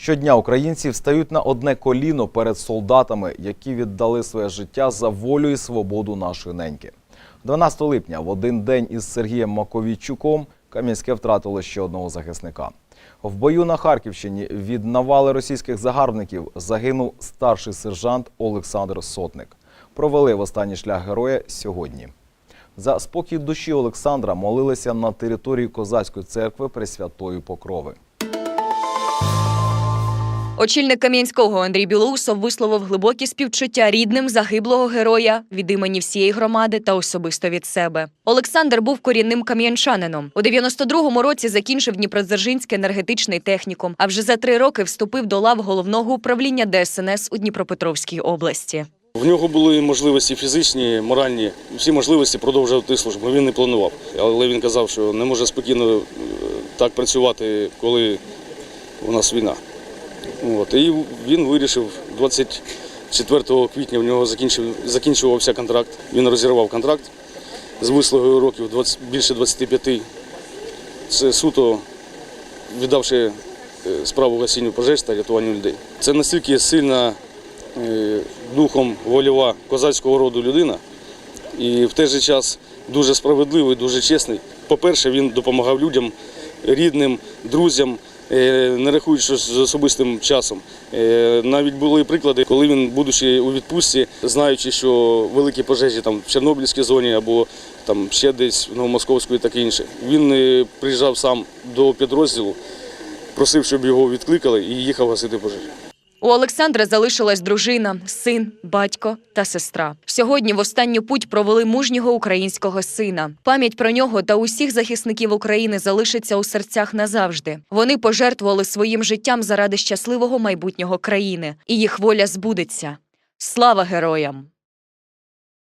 Щодня українці встають на одне коліно перед солдатами, які віддали своє життя за волю і свободу нашої неньки. 12 липня, в один день із Сергієм Маковійчуком, Кам'янське втратило ще одного захисника. В бою на Харківщині від навали російських загарбників загинув старший сержант Олександр Сотник. Провели в останній шлях героя сьогодні. За спокій душі Олександра молилися на території козацької церкви Пресвятої Покрови. Очільник Кам'янського Андрій Білоусов висловив глибокі співчуття рідним загиблого героя від імені всієї громади та особисто від себе. Олександр був корінним кам'янчанином. У 92-му році закінчив Дніпродзержинський енергетичний технікум, а вже за три роки вступив до лав головного управління ДСНС у Дніпропетровській області. В нього були можливості фізичні, моральні, всі можливості продовжувати службу. Він не планував. Але він казав, що не може спокійно е, так працювати, коли у нас війна. От. І він вирішив 24 квітня в нього закінчив, закінчувався контракт. Він розірвав контракт з вислугою років 20, більше 25. Це суто віддавши е, справу гасінню пожеж та рятуванню людей. Це настільки сильна е, духом вольова козацького роду людина і в той же час дуже справедливий, дуже чесний. По-перше, він допомагав людям, рідним, друзям, не рахуючись з особистим часом. Е, Навіть були приклади, коли він, будучи у відпустці, знаючи, що великі пожежі там в Чорнобильській зоні або там ще десь в Новомосковську і таке інше, він е, приїжджав сам до підрозділу, просив, щоб його відкликали і їхав гасити пожежі. У Олександра залишилась дружина, син, батько та сестра. Сьогодні в останню путь провели мужнього українського сина. Пам'ять про нього та усіх захисників України залишиться у серцях назавжди. Вони пожертвували своїм життям заради щасливого майбутнього країни, і їх воля збудеться. Слава героям!